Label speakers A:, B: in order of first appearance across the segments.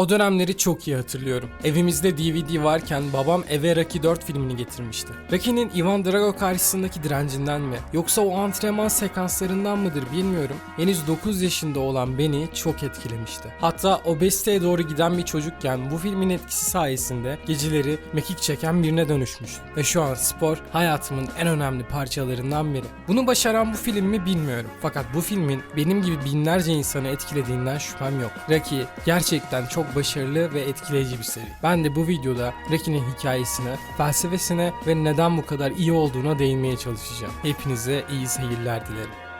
A: O dönemleri çok iyi hatırlıyorum. Evimizde DVD varken babam eve Rocky 4 filmini getirmişti. Rocky'nin Ivan Drago karşısındaki direncinden mi yoksa o antrenman sekanslarından mıdır bilmiyorum. Henüz 9 yaşında olan beni çok etkilemişti. Hatta obeziteye doğru giden bir çocukken bu filmin etkisi sayesinde geceleri mekik çeken birine dönüşmüştüm. Ve şu an spor hayatımın en önemli parçalarından biri. Bunu başaran bu film mi bilmiyorum. Fakat bu filmin benim gibi binlerce insanı etkilediğinden şüphem yok. Rocky gerçekten çok başarılı ve etkileyici bir seri. Ben de bu videoda Rocky'nin hikayesine, felsefesine ve neden bu kadar iyi olduğuna değinmeye çalışacağım. Hepinize iyi seyirler dilerim.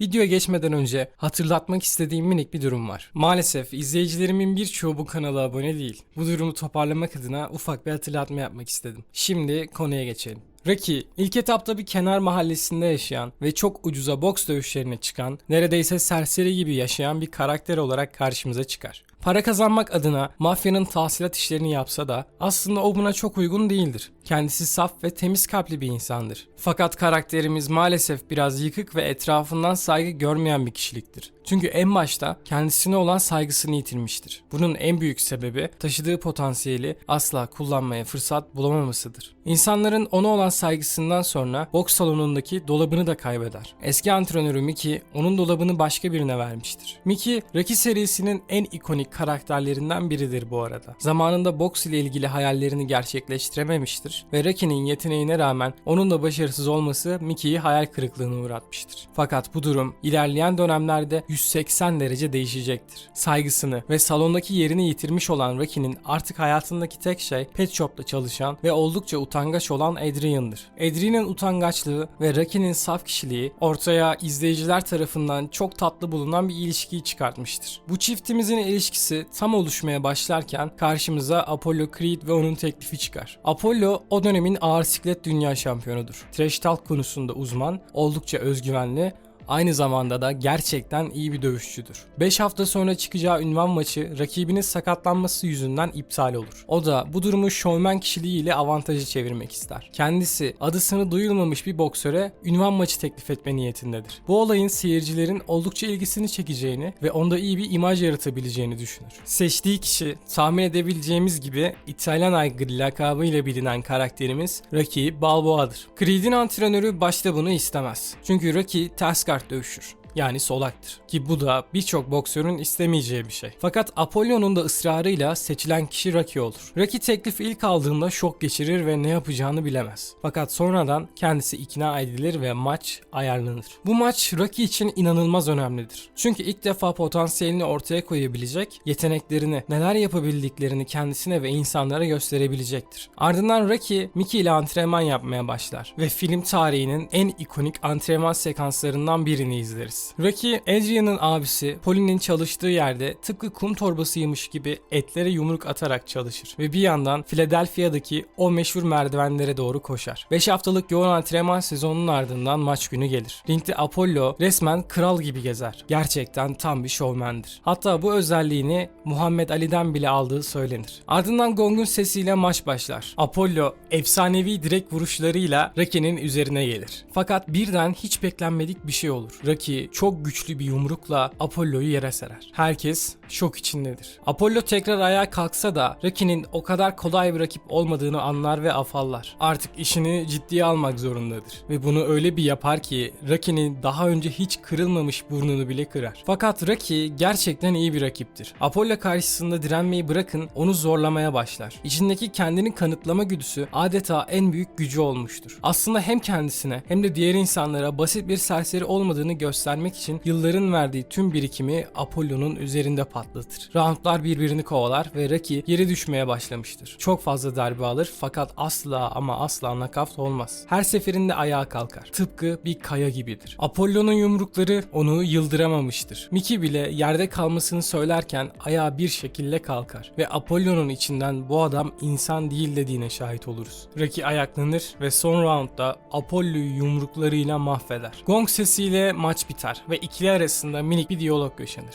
A: Videoya geçmeden önce hatırlatmak istediğim minik bir durum var. Maalesef izleyicilerimin birçoğu bu kanala abone değil. Bu durumu toparlamak adına ufak bir hatırlatma yapmak istedim. Şimdi konuya geçelim. Rocky, ilk etapta bir kenar mahallesinde yaşayan ve çok ucuza boks dövüşlerine çıkan, neredeyse serseri gibi yaşayan bir karakter olarak karşımıza çıkar. Para kazanmak adına mafyanın tahsilat işlerini yapsa da aslında o buna çok uygun değildir. Kendisi saf ve temiz kalpli bir insandır. Fakat karakterimiz maalesef biraz yıkık ve etrafından saygı görmeyen bir kişiliktir. Çünkü en başta kendisine olan saygısını yitirmiştir. Bunun en büyük sebebi taşıdığı potansiyeli asla kullanmaya fırsat bulamamasıdır. İnsanların ona olan saygısından sonra boks salonundaki dolabını da kaybeder. Eski antrenörü Mickey onun dolabını başka birine vermiştir. Mickey, Rocky serisinin en ikonik karakterlerinden biridir bu arada. Zamanında boks ile ilgili hayallerini gerçekleştirememiştir ve Rocky'nin yeteneğine rağmen onun da başarısız olması Mickey'yi hayal kırıklığına uğratmıştır. Fakat bu durum ilerleyen dönemlerde 180 derece değişecektir. Saygısını ve salondaki yerini yitirmiş olan Rocky'nin artık hayatındaki tek şey pet shop'ta çalışan ve oldukça utangaç olan Adrian'dır. Adrian'ın utangaçlığı ve Rocky'nin saf kişiliği ortaya izleyiciler tarafından çok tatlı bulunan bir ilişkiyi çıkartmıştır. Bu çiftimizin ilişkisi tam oluşmaya başlarken karşımıza Apollo Creed ve onun teklifi çıkar. Apollo o dönemin ağır siklet dünya şampiyonudur. Trash talk konusunda uzman, oldukça özgüvenli Aynı zamanda da gerçekten iyi bir dövüşçüdür. 5 hafta sonra çıkacağı ünvan maçı rakibinin sakatlanması yüzünden iptal olur. O da bu durumu şovmen kişiliğiyle avantajı çevirmek ister. Kendisi adısını duyulmamış bir boksöre ünvan maçı teklif etme niyetindedir. Bu olayın seyircilerin oldukça ilgisini çekeceğini ve onda iyi bir imaj yaratabileceğini düşünür. Seçtiği kişi tahmin edebileceğimiz gibi İtalyan aygırı lakabıyla bilinen karakterimiz Rocky Balboa'dır. Creed'in antrenörü başta bunu istemez. Çünkü Rocky ters kart dövüşür. Yani solaktır. Ki bu da birçok boksörün istemeyeceği bir şey. Fakat Apollo'nun da ısrarıyla seçilen kişi Rocky olur. Rocky teklifi ilk aldığında şok geçirir ve ne yapacağını bilemez. Fakat sonradan kendisi ikna edilir ve maç ayarlanır. Bu maç Rocky için inanılmaz önemlidir. Çünkü ilk defa potansiyelini ortaya koyabilecek, yeteneklerini, neler yapabildiklerini kendisine ve insanlara gösterebilecektir. Ardından Rocky, Mickey ile antrenman yapmaya başlar ve film tarihinin en ikonik antrenman sekanslarından birini izleriz. Rocky, Adrian'ın abisi Pauline'in çalıştığı yerde tıpkı kum torbasıymış gibi etlere yumruk atarak çalışır ve bir yandan Philadelphia'daki o meşhur merdivenlere doğru koşar. 5 haftalık yoğun antrenman sezonunun ardından maç günü gelir. Ringde Apollo resmen kral gibi gezer. Gerçekten tam bir şovmendir. Hatta bu özelliğini Muhammed Ali'den bile aldığı söylenir. Ardından gongun sesiyle maç başlar. Apollo efsanevi direkt vuruşlarıyla Rocky'nin üzerine gelir. Fakat birden hiç beklenmedik bir şey olur. Rocky çok güçlü bir yumrukla Apollo'yu yere serer. Herkes şok içindedir. Apollo tekrar ayağa kalksa da Rocky'nin o kadar kolay bir rakip olmadığını anlar ve afallar. Artık işini ciddiye almak zorundadır. Ve bunu öyle bir yapar ki Rocky'nin daha önce hiç kırılmamış burnunu bile kırar. Fakat Rocky gerçekten iyi bir rakiptir. Apollo karşısında direnmeyi bırakın onu zorlamaya başlar. İçindeki kendini kanıtlama güdüsü adeta en büyük gücü olmuştur. Aslında hem kendisine hem de diğer insanlara basit bir serseri olmadığını göstermek için yılların verdiği tüm birikimi Apollo'nun üzerinde patlatır. Roundlar birbirini kovalar ve Rocky yere düşmeye başlamıştır. Çok fazla darbe alır fakat asla ama asla nakavt olmaz. Her seferinde ayağa kalkar. Tıpkı bir kaya gibidir. Apollo'nun yumrukları onu yıldıramamıştır. Mickey bile yerde kalmasını söylerken ayağa bir şekilde kalkar ve Apollo'nun içinden bu adam insan değil dediğine şahit oluruz. Rocky ayaklanır ve son roundda Apollo'yu yumruklarıyla mahveder. Gong sesiyle maç biter ve ikili arasında minik bir diyalog yaşanır.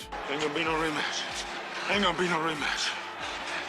B: Ain't gonna be no rematch. Ain't gonna be no rematch.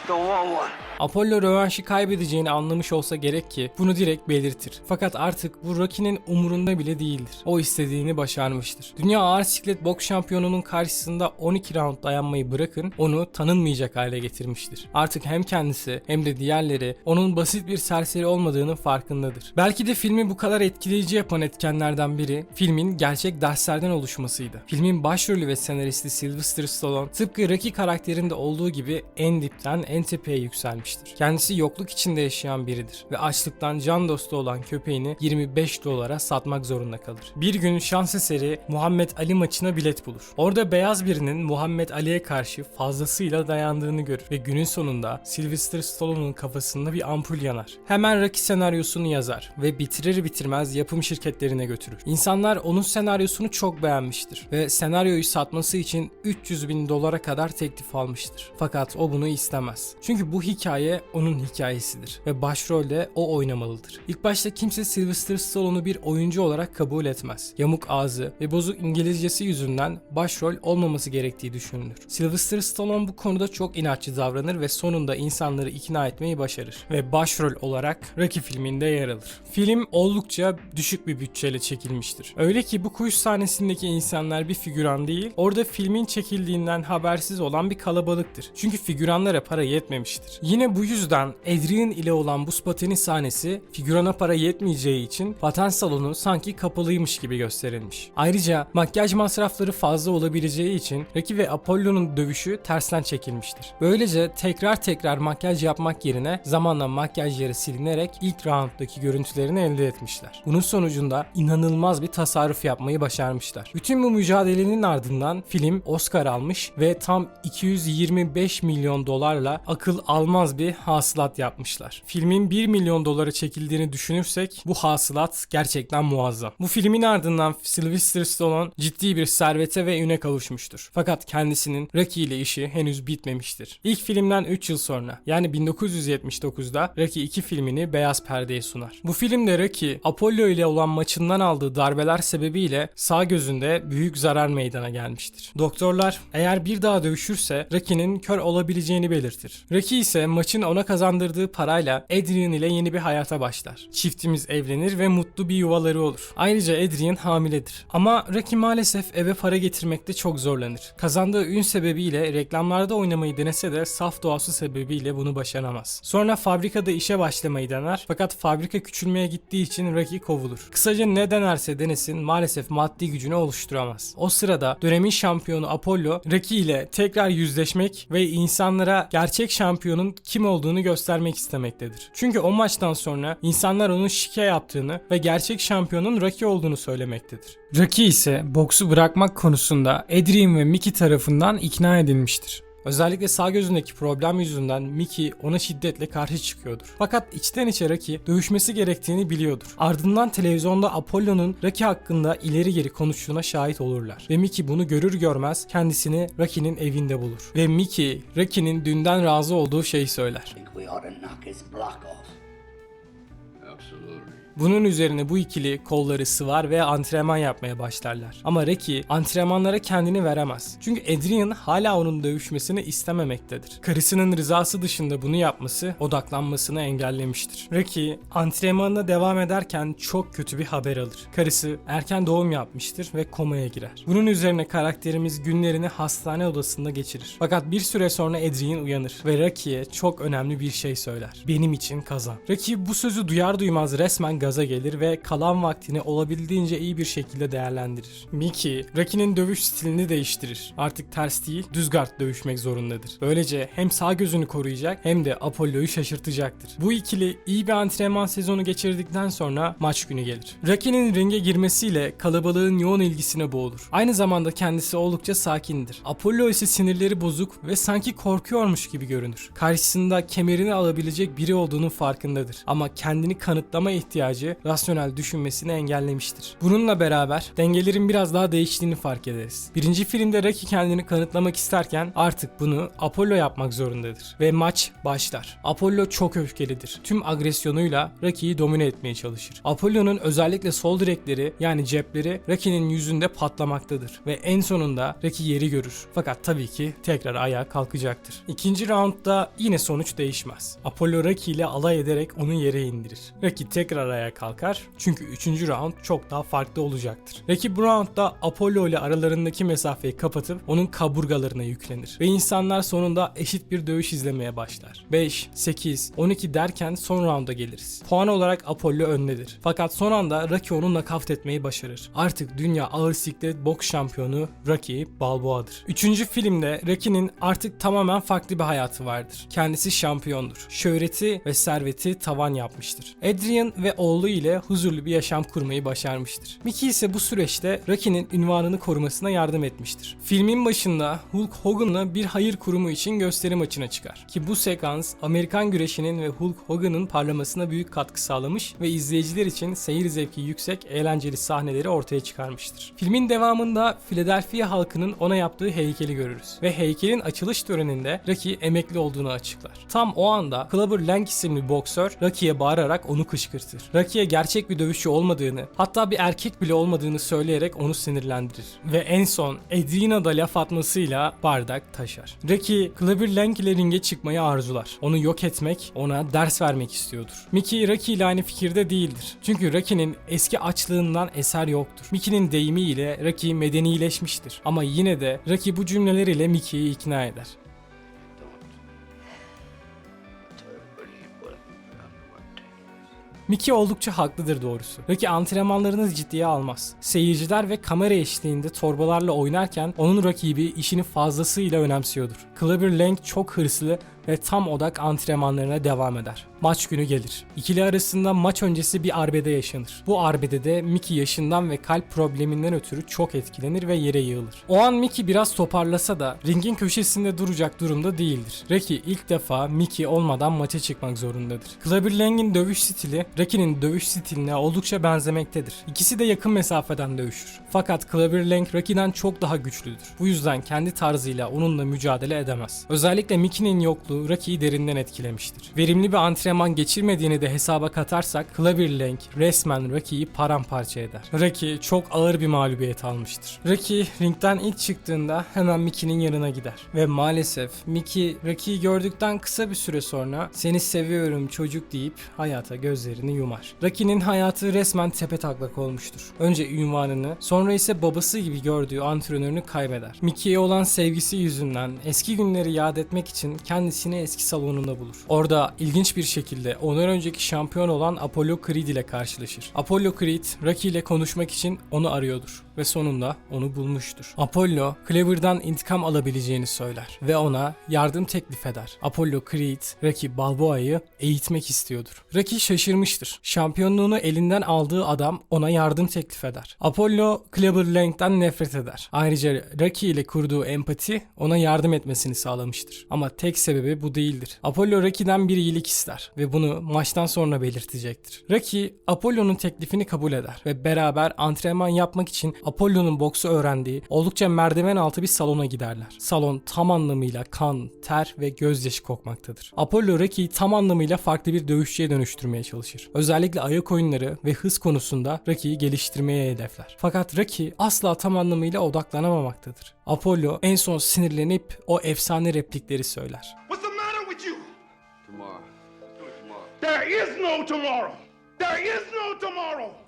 B: Don't want one.
A: Apollo rövanşı kaybedeceğini anlamış olsa gerek ki bunu direkt belirtir. Fakat artık bu Rocky'nin umurunda bile değildir. O istediğini başarmıştır. Dünya ağır siklet boks şampiyonunun karşısında 12 round dayanmayı bırakın onu tanınmayacak hale getirmiştir. Artık hem kendisi hem de diğerleri onun basit bir serseri olmadığının farkındadır. Belki de filmi bu kadar etkileyici yapan etkenlerden biri filmin gerçek derslerden oluşmasıydı. Filmin başrolü ve senaristi Sylvester Stallone tıpkı Rocky karakterinde olduğu gibi en dipten en tepeye yükselmiştir. Kendisi yokluk içinde yaşayan biridir ve açlıktan can dostu olan köpeğini 25 dolara satmak zorunda kalır. Bir gün şans eseri Muhammed Ali maçına bilet bulur. Orada beyaz birinin Muhammed Ali'ye karşı fazlasıyla dayandığını görür ve günün sonunda Sylvester Stallone'un kafasında bir ampul yanar. Hemen Rocky senaryosunu yazar ve bitirir bitirmez yapım şirketlerine götürür. İnsanlar onun senaryosunu çok beğenmiştir ve senaryoyu satması için 300 bin dolara kadar teklif almıştır. Fakat o bunu istemez. Çünkü bu hikaye onun hikayesidir ve başrolde o oynamalıdır. İlk başta kimse Sylvester Stallone'u bir oyuncu olarak kabul etmez. Yamuk ağzı ve bozuk İngilizcesi yüzünden başrol olmaması gerektiği düşünülür. Sylvester Stallone bu konuda çok inatçı davranır ve sonunda insanları ikna etmeyi başarır ve başrol olarak Rocky filminde yer alır. Film oldukça düşük bir bütçeyle çekilmiştir. Öyle ki bu kuş sahnesindeki insanlar bir figüran değil, orada filmin çekildiğinden habersiz olan bir kalabalıktır. Çünkü figüranlara para yetmemiştir. Yine bu yüzden Adrian ile olan buz pateni sahnesi figürana para yetmeyeceği için paten salonu sanki kapalıymış gibi gösterilmiş. Ayrıca makyaj masrafları fazla olabileceği için Rocky ve Apollo'nun dövüşü tersten çekilmiştir. Böylece tekrar tekrar makyaj yapmak yerine zamanla makyajları silinerek ilk rounddaki görüntülerini elde etmişler. Bunun sonucunda inanılmaz bir tasarruf yapmayı başarmışlar. Bütün bu mücadelenin ardından film Oscar almış ve tam 225 milyon dolarla akıl almaz bir hasılat yapmışlar. Filmin 1 milyon dolara çekildiğini düşünürsek bu hasılat gerçekten muazzam. Bu filmin ardından Sylvester Stallone ciddi bir servete ve üne kavuşmuştur. Fakat kendisinin Rocky ile işi henüz bitmemiştir. İlk filmden 3 yıl sonra yani 1979'da Rocky 2 filmini beyaz perdeye sunar. Bu filmde Rocky Apollo ile olan maçından aldığı darbeler sebebiyle sağ gözünde büyük zarar meydana gelmiştir. Doktorlar eğer bir daha dövüşürse Rocky'nin kör olabileceğini belirtir. Rocky ise maçın ona kazandırdığı parayla Adrian ile yeni bir hayata başlar. Çiftimiz evlenir ve mutlu bir yuvaları olur. Ayrıca Adrian hamiledir. Ama Rocky maalesef eve para getirmekte çok zorlanır. Kazandığı ün sebebiyle reklamlarda oynamayı denese de saf doğası sebebiyle bunu başaramaz. Sonra fabrikada işe başlamayı dener fakat fabrika küçülmeye gittiği için Rocky kovulur. Kısaca ne denerse denesin maalesef maddi gücünü oluşturamaz. O sırada dönemin şampiyonu Apollo Rocky ile tekrar yüzleşmek ve insanlara gerçek şampiyonun kim olduğunu göstermek istemektedir. Çünkü o maçtan sonra insanlar onun şike yaptığını ve gerçek şampiyonun Rocky olduğunu söylemektedir. Rocky ise boksu bırakmak konusunda Adrian ve Mickey tarafından ikna edilmiştir. Özellikle sağ gözündeki problem yüzünden Mickey ona şiddetle karşı çıkıyordur. Fakat içten içe Rocky dövüşmesi gerektiğini biliyordur. Ardından televizyonda Apollo'nun Rocky hakkında ileri geri konuştuğuna şahit olurlar. Ve Mickey bunu görür görmez kendisini Rocky'nin evinde bulur. Ve Mickey, Rocky'nin dünden razı olduğu şeyi söyler.
C: Absolutely.
A: Bunun üzerine bu ikili kolları sıvar ve antrenman yapmaya başlarlar. Ama Rocky antrenmanlara kendini veremez. Çünkü Adrian hala onun dövüşmesini istememektedir. Karısının rızası dışında bunu yapması odaklanmasını engellemiştir. Rocky antrenmanına devam ederken çok kötü bir haber alır. Karısı erken doğum yapmıştır ve komaya girer. Bunun üzerine karakterimiz günlerini hastane odasında geçirir. Fakat bir süre sonra Adrian uyanır ve Rocky'ye çok önemli bir şey söyler. Benim için kazan. Rocky bu sözü duyar duymaz resmen gaza gelir ve kalan vaktini olabildiğince iyi bir şekilde değerlendirir. Mickey, Rocky'nin dövüş stilini değiştirir. Artık ters değil, düz guard dövüşmek zorundadır. Böylece hem sağ gözünü koruyacak hem de Apollo'yu şaşırtacaktır. Bu ikili iyi bir antrenman sezonu geçirdikten sonra maç günü gelir. Rocky'nin ringe girmesiyle kalabalığın yoğun ilgisine boğulur. Aynı zamanda kendisi oldukça sakindir. Apollo ise sinirleri bozuk ve sanki korkuyormuş gibi görünür. Karşısında kemerini alabilecek biri olduğunun farkındadır. Ama kendini kanıtlama ihtiyacı ihtiyacı rasyonel düşünmesini engellemiştir. Bununla beraber dengelerin biraz daha değiştiğini fark ederiz. Birinci filmde Rocky kendini kanıtlamak isterken artık bunu Apollo yapmak zorundadır ve maç başlar. Apollo çok öfkelidir. Tüm agresyonuyla Rocky'yi domine etmeye çalışır. Apollo'nun özellikle sol direkleri yani cepleri Rocky'nin yüzünde patlamaktadır ve en sonunda Rocky yeri görür. Fakat tabii ki tekrar ayağa kalkacaktır. İkinci roundda yine sonuç değişmez. Apollo Rocky ile alay ederek onu yere indirir. Rocky tekrar ayağa kalkar çünkü üçüncü round çok daha farklı olacaktır. Rocky bu roundda Apollo ile aralarındaki mesafeyi kapatıp onun kaburgalarına yüklenir ve insanlar sonunda eşit bir dövüş izlemeye başlar. 5, 8, 12 derken son rounda geliriz. Puan olarak Apollo öndedir. Fakat son anda Rocky onu nakavt etmeyi başarır. Artık dünya ağır siklet boks şampiyonu Rocky Balboa'dır. Üçüncü filmde Rocky'nin artık tamamen farklı bir hayatı vardır. Kendisi şampiyondur. Şöhreti ve serveti tavan yapmıştır. Adrian ve oğlu ile huzurlu bir yaşam kurmayı başarmıştır. Mickey ise bu süreçte Rocky'nin ünvanını korumasına yardım etmiştir. Filmin başında Hulk Hogan'la bir hayır kurumu için gösteri maçına çıkar. Ki bu sekans Amerikan güreşinin ve Hulk Hogan'ın parlamasına büyük katkı sağlamış ve izleyiciler için seyir zevki yüksek eğlenceli sahneleri ortaya çıkarmıştır. Filmin devamında Philadelphia halkının ona yaptığı heykeli görürüz ve heykelin açılış töreninde Rocky emekli olduğunu açıklar. Tam o anda Clubber Lang isimli boksör Rocky'ye bağırarak onu kışkırtır. Rocky'ye gerçek bir dövüşçü olmadığını, hatta bir erkek bile olmadığını söyleyerek onu sinirlendirir. Ve en son Adriana da laf atmasıyla bardak taşar. Rocky, Clubber Lang ile ringe çıkmayı arzular. Onu yok etmek, ona ders vermek istiyordur. Mickey Rocky ile aynı fikirde değildir. Çünkü Rocky'nin eski açlığından eser yoktur. Mickey'nin deyimiyle Rocky medenileşmiştir. Ama yine de Rocky bu cümleleriyle Mickey'i ikna eder. Mickey oldukça haklıdır doğrusu. Rocky antrenmanlarını ciddiye almaz. Seyirciler ve kamera eşliğinde torbalarla oynarken onun rakibi işini fazlasıyla önemsiyordur. Clubber Lang çok hırslı ve tam odak antrenmanlarına devam eder. Maç günü gelir. İkili arasında maç öncesi bir arbede yaşanır. Bu arbedede Mickey yaşından ve kalp probleminden ötürü çok etkilenir ve yere yığılır. O an Mickey biraz toparlasa da ringin köşesinde duracak durumda değildir. Rocky ilk defa Mickey olmadan maça çıkmak zorundadır. Clubber Lang'in dövüş stili Rocky'nin dövüş stiline oldukça benzemektedir. İkisi de yakın mesafeden dövüşür. Fakat Clubber Lang Rocky'den çok daha güçlüdür. Bu yüzden kendi tarzıyla onunla mücadele edemez. Özellikle Mickey'nin yokluğu Rocky'yi derinden etkilemiştir. Verimli bir antrenman geçirmediğini de hesaba katarsak Lang resmen Rocky'yi paramparça eder. Rocky çok ağır bir mağlubiyet almıştır. Rocky ringden ilk çıktığında hemen Mickey'nin yanına gider. Ve maalesef Mickey Rocky'yi gördükten kısa bir süre sonra seni seviyorum çocuk deyip hayata gözlerini yumar. Rocky'nin hayatı resmen tepe taklak olmuştur. Önce ünvanını sonra ise babası gibi gördüğü antrenörünü kaybeder. Mickey'e olan sevgisi yüzünden eski günleri yad etmek için kendisini eski salonunda bulur. Orada ilginç bir şekilde ondan önceki şampiyon olan Apollo Creed ile karşılaşır. Apollo Creed Rocky ile konuşmak için onu arıyordur ve sonunda onu bulmuştur. Apollo, Cleaver'dan intikam alabileceğini söyler ve ona yardım teklif eder. Apollo Creed, Rocky Balboa'yı eğitmek istiyordur. Rocky şaşırmıştır. Şampiyonluğunu elinden aldığı adam ona yardım teklif eder. Apollo, Cleaver Lang'den nefret eder. Ayrıca Rocky ile kurduğu empati ona yardım etmesini sağlamıştır. Ama tek sebebi bu değildir. Apollo Rocky'den bir iyilik ister ve bunu maçtan sonra belirtecektir. Rocky, Apollo'nun teklifini kabul eder ve beraber antrenman yapmak için Apollo'nun boksu öğrendiği oldukça merdiven altı bir salona giderler. Salon tam anlamıyla kan, ter ve gözyaşı kokmaktadır. Apollo Rocky'yi tam anlamıyla farklı bir dövüşçüye dönüştürmeye çalışır. Özellikle ayak oyunları ve hız konusunda Rocky'yi geliştirmeye hedefler. Fakat Rocky asla tam anlamıyla odaklanamamaktadır. Apollo en son sinirlenip o efsane replikleri söyler.
C: What's the matter with you?
D: Tomorrow.
C: Tomorrow. There is no tomorrow.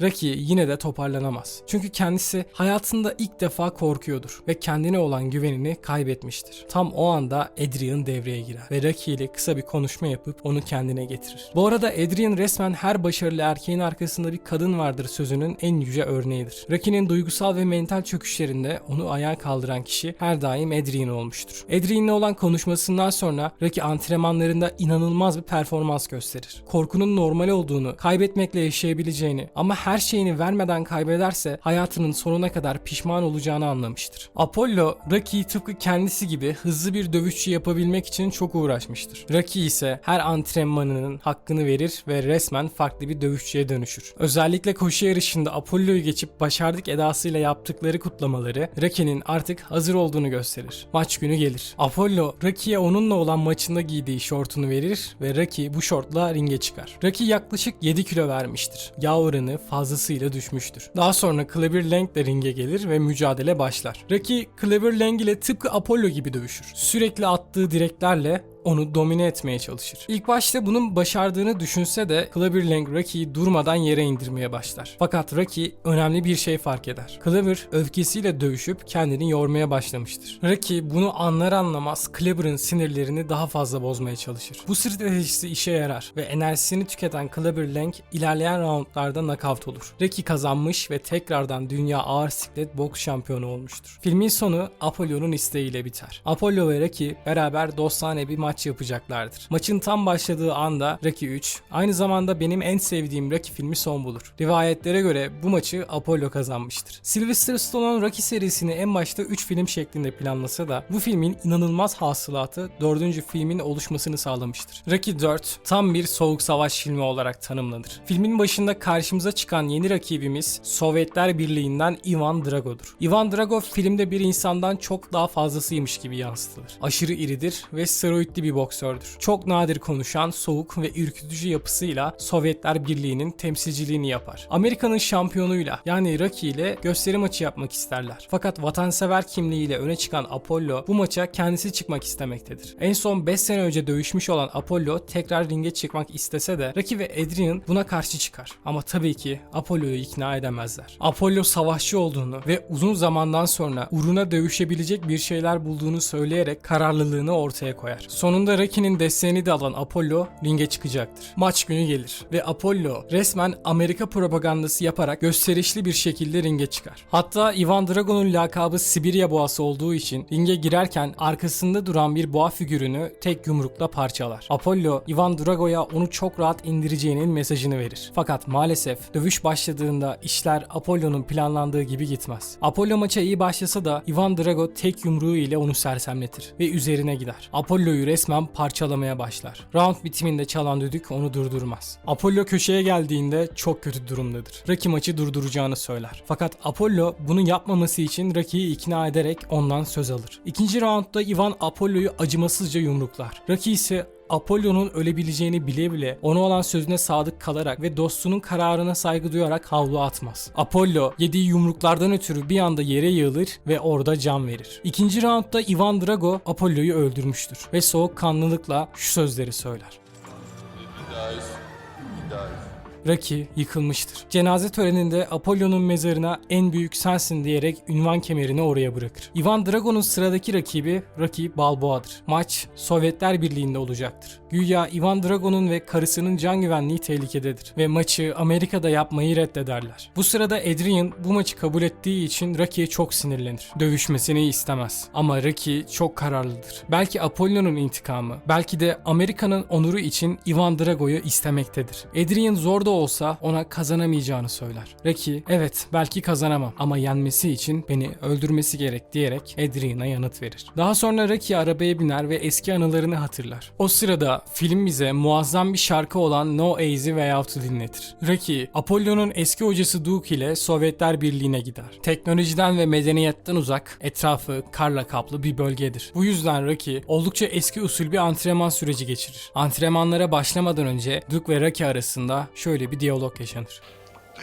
A: Rocky yine de toparlanamaz. Çünkü kendisi hayatında ilk defa korkuyordur ve kendine olan güvenini kaybetmiştir. Tam o anda Adrian devreye girer ve Rocky ile kısa bir konuşma yapıp onu kendine getirir. Bu arada Adrian resmen her başarılı erkeğin arkasında bir kadın vardır sözünün en yüce örneğidir. Rocky'nin duygusal ve mental çöküşlerinde onu ayağa kaldıran kişi her daim Adrian olmuştur. Adrian'le olan konuşmasından sonra Rocky antrenmanlarında inanılmaz bir performans gösterir. Korkunun normal olduğunu, kaybetme kaybetmekle yaşayabileceğini ama her şeyini vermeden kaybederse hayatının sonuna kadar pişman olacağını anlamıştır. Apollo, Rocky'yi tıpkı kendisi gibi hızlı bir dövüşçü yapabilmek için çok uğraşmıştır. Rocky ise her antrenmanının hakkını verir ve resmen farklı bir dövüşçüye dönüşür. Özellikle koşu yarışında Apollo'yu geçip başardık edasıyla yaptıkları kutlamaları Rocky'nin artık hazır olduğunu gösterir. Maç günü gelir. Apollo, Rocky'ye onunla olan maçında giydiği şortunu verir ve Rocky bu şortla ringe çıkar. Rocky yaklaşık 7 kilo vermiştir. Yağ oranı fazlasıyla düşmüştür. Daha sonra Clubber Lang de ringe gelir ve mücadele başlar. Rocky, Clubber Lang ile tıpkı Apollo gibi dövüşür. Sürekli attığı direklerle onu domine etmeye çalışır. İlk başta bunun başardığını düşünse de Clubber Lang Rocky'yi durmadan yere indirmeye başlar. Fakat Rocky önemli bir şey fark eder. Clubber öfkesiyle dövüşüp kendini yormaya başlamıştır. Rocky bunu anlar anlamaz Clubber'ın sinirlerini daha fazla bozmaya çalışır. Bu stratejisi işe yarar ve enerjisini tüketen Clubber Lang ilerleyen roundlarda knockout olur. Rocky kazanmış ve tekrardan dünya ağır siklet boks şampiyonu olmuştur. Filmin sonu Apollo'nun isteğiyle biter. Apollo ve Rocky beraber dostane bir maç yapacaklardır. Maçın tam başladığı anda Rocky 3, aynı zamanda benim en sevdiğim Rocky filmi son bulur. Rivayetlere göre bu maçı Apollo kazanmıştır. Sylvester Stallone Rocky serisini en başta 3 film şeklinde planlasa da bu filmin inanılmaz hasılatı 4. filmin oluşmasını sağlamıştır. Rocky 4 tam bir soğuk savaş filmi olarak tanımlanır. Filmin başında karşımıza çıkan yeni rakibimiz Sovyetler Birliği'nden Ivan Drago'dur. Ivan Drago filmde bir insandan çok daha fazlasıymış gibi yansıtılır. Aşırı iridir ve steroidli bir boksördür. Çok nadir konuşan, soğuk ve ürkütücü yapısıyla Sovyetler Birliği'nin temsilciliğini yapar. Amerika'nın şampiyonuyla yani Rocky ile gösteri maçı yapmak isterler. Fakat vatansever kimliğiyle öne çıkan Apollo bu maça kendisi çıkmak istemektedir. En son 5 sene önce dövüşmüş olan Apollo tekrar ringe çıkmak istese de Rocky ve Adrian buna karşı çıkar. Ama tabii ki Apollo'yu ikna edemezler. Apollo savaşçı olduğunu ve uzun zamandan sonra uğruna dövüşebilecek bir şeyler bulduğunu söyleyerek kararlılığını ortaya koyar. Sonunda Rocky'nin desteğini de alan Apollo ringe çıkacaktır. Maç günü gelir ve Apollo resmen Amerika propagandası yaparak gösterişli bir şekilde ringe çıkar. Hatta Ivan Drago'nun lakabı Sibirya boğası olduğu için ringe girerken arkasında duran bir boğa figürünü tek yumrukla parçalar. Apollo, Ivan Drago'ya onu çok rahat indireceğinin mesajını verir. Fakat maalesef dövüş başladığında işler Apollo'nun planlandığı gibi gitmez. Apollo maça iyi başlasa da Ivan Drago tek yumruğu ile onu sersemletir ve üzerine gider. Apollo'yu resmen parçalamaya başlar. Round bitiminde çalan düdük onu durdurmaz. Apollo köşeye geldiğinde çok kötü durumdadır. Rocky maçı durduracağını söyler. Fakat Apollo bunu yapmaması için Rocky'yi ikna ederek ondan söz alır. İkinci roundda Ivan Apollo'yu acımasızca yumruklar. Rocky ise Apollo'nun ölebileceğini bile bile ona olan sözüne sadık kalarak ve dostunun kararına saygı duyarak havlu atmaz. Apollo yediği yumruklardan ötürü bir anda yere yığılır ve orada can verir. İkinci roundda Ivan Drago Apollo'yu öldürmüştür ve soğukkanlılıkla şu sözleri söyler.
D: He dies. He dies.
A: Rocky yıkılmıştır. Cenaze töreninde Apollo'nun mezarına en büyük sensin diyerek ünvan kemerini oraya bırakır. Ivan Drago'nun sıradaki rakibi Rocky Balboa'dır. Maç Sovyetler Birliği'nde olacaktır. Güya Ivan Drago'nun ve karısının can güvenliği tehlikededir ve maçı Amerika'da yapmayı reddederler. Bu sırada Adrian bu maçı kabul ettiği için Rocky'ye çok sinirlenir. Dövüşmesini istemez. Ama Rocky çok kararlıdır. Belki Apollo'nun intikamı, belki de Amerika'nın onuru için Ivan Drago'yu istemektedir. Adrian zor da olsa ona kazanamayacağını söyler. Rocky, evet belki kazanamam ama yenmesi için beni öldürmesi gerek diyerek Adrian'a yanıt verir. Daha sonra Rocky arabaya biner ve eski anılarını hatırlar. O sırada film bize muazzam bir şarkı olan No Easy Way Out'u dinletir. Rocky, Apollo'nun eski hocası Duke ile Sovyetler Birliği'ne gider. Teknolojiden ve medeniyetten uzak, etrafı karla kaplı bir bölgedir. Bu yüzden Rocky oldukça eski usul bir antrenman süreci geçirir. Antrenmanlara başlamadan önce Duke ve Rocky arasında şöyle bir diyalog yaşanır.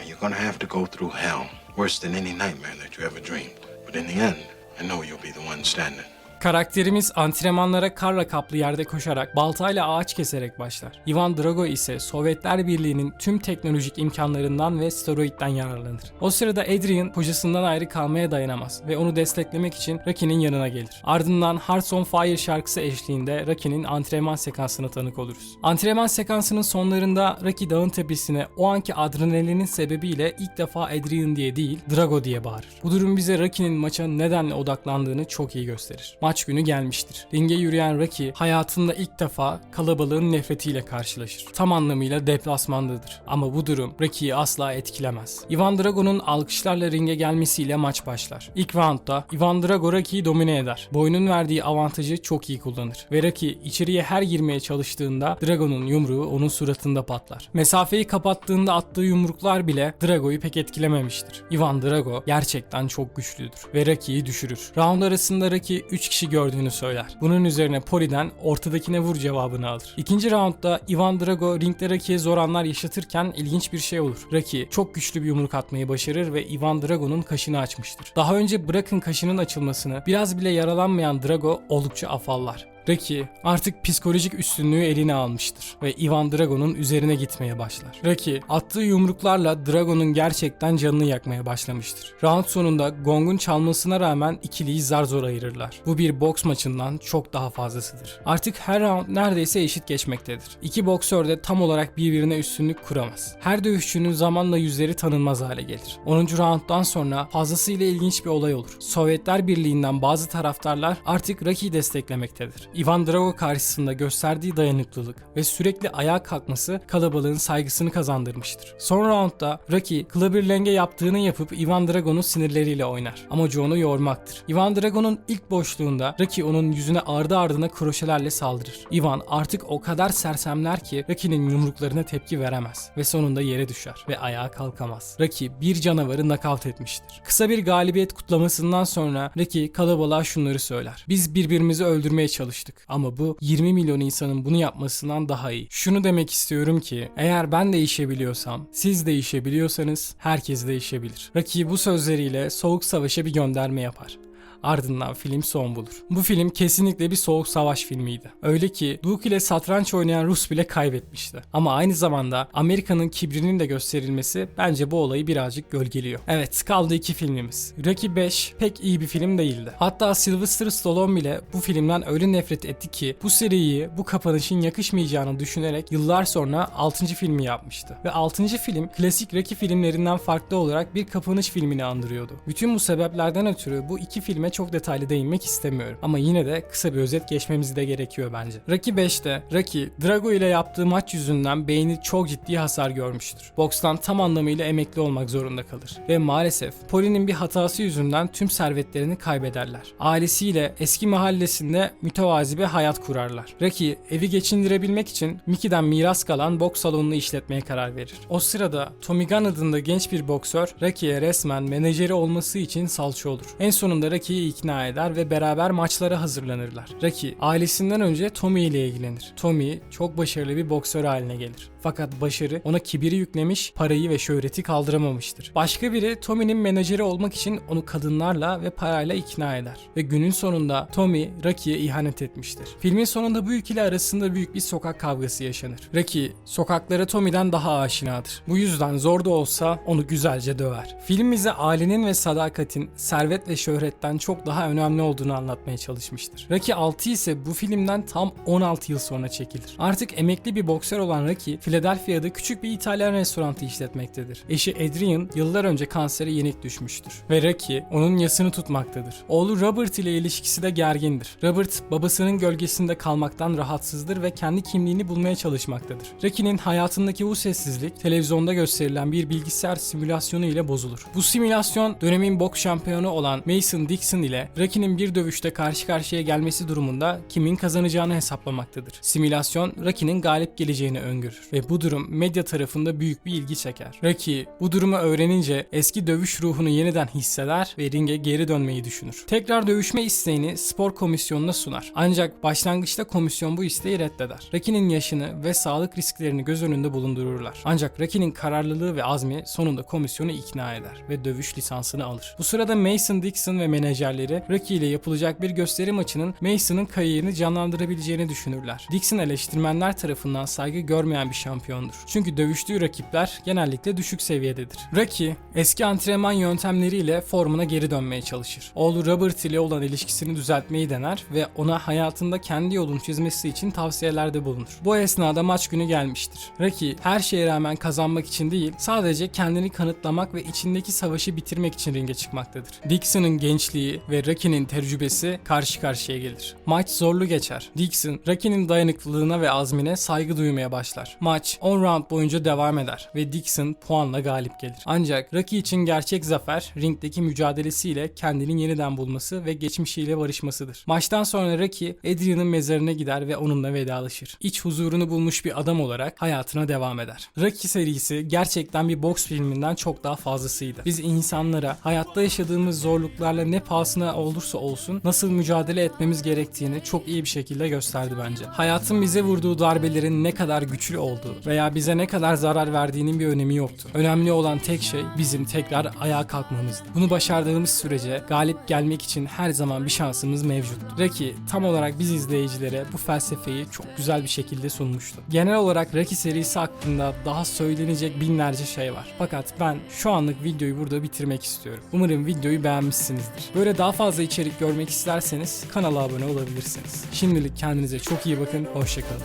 E: You're gonna have to go through hell, worse than any nightmare that you ever dreamed. But in the end, I know you'll be the one standing.
A: Karakterimiz antrenmanlara karla kaplı yerde koşarak, baltayla ağaç keserek başlar. Ivan Drago ise Sovyetler Birliği'nin tüm teknolojik imkanlarından ve steroidden yararlanır. O sırada Adrian kocasından ayrı kalmaya dayanamaz ve onu desteklemek için Rocky'nin yanına gelir. Ardından Hearts on Fire şarkısı eşliğinde Rocky'nin antrenman sekansına tanık oluruz. Antrenman sekansının sonlarında Rocky dağın tepesine o anki adrenalinin sebebiyle ilk defa Adrian diye değil Drago diye bağırır. Bu durum bize Rocky'nin maça nedenle odaklandığını çok iyi gösterir. Maç maç günü gelmiştir. Ringe yürüyen Rocky hayatında ilk defa kalabalığın nefretiyle karşılaşır. Tam anlamıyla deplasmandadır. Ama bu durum Rocky'yi asla etkilemez. Ivan Drago'nun alkışlarla ringe gelmesiyle maç başlar. İlk roundda Ivan Drago Rocky'yi domine eder. Boyunun verdiği avantajı çok iyi kullanır. Ve Rocky içeriye her girmeye çalıştığında Drago'nun yumruğu onun suratında patlar. Mesafeyi kapattığında attığı yumruklar bile Drago'yu pek etkilememiştir. Ivan Drago gerçekten çok güçlüdür ve Rocky'yi düşürür. Round arasında Rocky 3 kişi gördüğünü söyler. Bunun üzerine Poli'den ortadakine vur cevabını alır. İkinci roundda Ivan Drago ringde Rocky'ye zor anlar yaşatırken ilginç bir şey olur. Rocky çok güçlü bir yumruk atmayı başarır ve Ivan Drago'nun kaşını açmıştır. Daha önce bırakın kaşının açılmasını biraz bile yaralanmayan Drago oldukça afallar. Rocky artık psikolojik üstünlüğü eline almıştır ve Ivan Drago'nun üzerine gitmeye başlar. Rocky attığı yumruklarla Drago'nun gerçekten canını yakmaya başlamıştır. Round sonunda gongun çalmasına rağmen ikiliyi zar zor ayırırlar. Bu bir boks maçından çok daha fazlasıdır. Artık her round neredeyse eşit geçmektedir. İki boksör de tam olarak birbirine üstünlük kuramaz. Her dövüşçünün zamanla yüzleri tanınmaz hale gelir. 10. rounddan sonra fazlasıyla ilginç bir olay olur. Sovyetler Birliği'nden bazı taraftarlar artık Rocky'yi desteklemektedir. Ivan Drago karşısında gösterdiği dayanıklılık ve sürekli ayağa kalkması kalabalığın saygısını kazandırmıştır. Son roundda Rocky Clubber Lang'e yaptığını yapıp Ivan Drago'nun sinirleriyle oynar. Amacı onu yormaktır. Ivan Drago'nun ilk boşluğunda Rocky onun yüzüne ardı ardına kroşelerle saldırır. Ivan artık o kadar sersemler ki Rocky'nin yumruklarına tepki veremez ve sonunda yere düşer ve ayağa kalkamaz. Rocky bir canavarı nakavt etmiştir. Kısa bir galibiyet kutlamasından sonra Rocky kalabalığa şunları söyler. Biz birbirimizi öldürmeye çalıştık ama bu 20 milyon insanın bunu yapmasından daha iyi. Şunu demek istiyorum ki eğer ben değişebiliyorsam, siz değişebiliyorsanız herkes değişebilir. Rocky bu sözleriyle Soğuk Savaş'a bir gönderme yapar. Ardından film son bulur. Bu film kesinlikle bir soğuk savaş filmiydi. Öyle ki Duke ile satranç oynayan Rus bile kaybetmişti. Ama aynı zamanda Amerika'nın kibrinin de gösterilmesi bence bu olayı birazcık gölgeliyor. Evet kaldı iki filmimiz. Rocky 5 pek iyi bir film değildi. Hatta Sylvester Stallone bile bu filmden öyle nefret etti ki bu seriyi bu kapanışın yakışmayacağını düşünerek yıllar sonra 6. filmi yapmıştı. Ve 6. film klasik Rocky filmlerinden farklı olarak bir kapanış filmini andırıyordu. Bütün bu sebeplerden ötürü bu iki filme çok detaylı değinmek istemiyorum. Ama yine de kısa bir özet geçmemiz de gerekiyor bence. Rocky 5'te Rocky, Drago ile yaptığı maç yüzünden beyni çok ciddi hasar görmüştür. Bokstan tam anlamıyla emekli olmak zorunda kalır. Ve maalesef Poli'nin bir hatası yüzünden tüm servetlerini kaybederler. Ailesiyle eski mahallesinde mütevazi bir hayat kurarlar. Rocky evi geçindirebilmek için Mickey'den miras kalan boks salonunu işletmeye karar verir. O sırada Tommy Gunn adında genç bir boksör Rocky'ye resmen menajeri olması için salça olur. En sonunda Rocky'yi ikna eder ve beraber maçlara hazırlanırlar. Rocky ailesinden önce Tommy ile ilgilenir. Tommy çok başarılı bir boksör haline gelir. Fakat başarı ona kibiri yüklemiş, parayı ve şöhreti kaldıramamıştır. Başka biri Tommy'nin menajeri olmak için onu kadınlarla ve parayla ikna eder. Ve günün sonunda Tommy Rocky'ye ihanet etmiştir. Filmin sonunda bu ikili arasında büyük bir sokak kavgası yaşanır. Rocky sokaklara Tommy'den daha aşinadır. Bu yüzden zor da olsa onu güzelce döver. Film ailenin ve sadakatin servet ve şöhretten çok daha önemli olduğunu anlatmaya çalışmıştır. Rocky 6 ise bu filmden tam 16 yıl sonra çekilir. Artık emekli bir boksör olan Rocky, Philadelphia'da küçük bir İtalyan restoranı işletmektedir. Eşi Adrian yıllar önce kansere yenik düşmüştür ve Rocky onun yasını tutmaktadır. Oğlu Robert ile ilişkisi de gergindir. Robert babasının gölgesinde kalmaktan rahatsızdır ve kendi kimliğini bulmaya çalışmaktadır. Rocky'nin hayatındaki bu sessizlik televizyonda gösterilen bir bilgisayar simülasyonu ile bozulur. Bu simülasyon dönemin boks şampiyonu olan Mason Dixon ile Rocky'nin bir dövüşte karşı karşıya gelmesi durumunda kimin kazanacağını hesaplamaktadır. Simülasyon Rocky'nin galip geleceğini öngörür ve bu durum medya tarafında büyük bir ilgi çeker. Rocky bu durumu öğrenince eski dövüş ruhunu yeniden hisseder ve ringe geri dönmeyi düşünür. Tekrar dövüşme isteğini spor komisyonuna sunar. Ancak başlangıçta komisyon bu isteği reddeder. Rocky'nin yaşını ve sağlık risklerini göz önünde bulundururlar. Ancak Rocky'nin kararlılığı ve azmi sonunda komisyonu ikna eder ve dövüş lisansını alır. Bu sırada Mason Dixon ve menajerleri Rocky ile yapılacak bir gösteri maçının Mason'ın kariyerini canlandırabileceğini düşünürler. Dixon eleştirmenler tarafından saygı görmeyen bir şampiyondur. Çünkü dövüştüğü rakipler genellikle düşük seviyededir. Rocky eski antrenman yöntemleriyle formuna geri dönmeye çalışır. Oğlu Robert ile olan ilişkisini düzeltmeyi dener ve ona hayatında kendi yolunu çizmesi için tavsiyelerde bulunur. Bu esnada maç günü gelmiştir. Rocky her şeye rağmen kazanmak için değil, sadece kendini kanıtlamak ve içindeki savaşı bitirmek için ringe çıkmaktadır. Dixon'ın gençliği Ve Rocky'nin tecrübesi karşı karşıya gelir. Maç zorlu geçer. Dixon, Rocky'nin dayanıklılığına ve azmine saygı duymaya başlar. Maç 10 round boyunca devam eder ve Dixon puanla galip gelir. Ancak Rocky için gerçek zafer ringdeki mücadelesiyle kendini yeniden bulması ve geçmişiyle barışmasıdır. Maçtan sonra Rocky, Adrian'ın mezarına gider ve onunla vedalaşır. İç huzurunu bulmuş bir adam olarak hayatına devam eder. Rocky serisi gerçekten bir boks filminden çok daha fazlasıydı. Biz insanlara hayatta yaşadığımız zorluklarla ne pahasına olursa olsun nasıl mücadele etmemiz gerektiğini çok iyi bir şekilde gösterdi bence. Hayatın bize vurduğu darbelerin ne kadar güçlü olduğu veya bize ne kadar zarar verdiğinin bir önemi yoktu. Önemli olan tek şey bizim tekrar ayağa kalkmamızdı. Bunu başardığımız sürece galip gelmek için her zaman bir şansımız mevcut. Rocky tam olarak biz izleyicilere bu felsefeyi çok güzel bir şekilde sunmuştu. Genel olarak Rocky serisi hakkında daha söylenecek binlerce şey var. Fakat ben şu anlık videoyu burada bitirmek istiyorum. Umarım videoyu beğenmişsinizdir. Böyle daha fazla içerik görmek isterseniz kanala abone olabilirsiniz. Şimdilik kendinize çok iyi bakın. Hoşçakalın.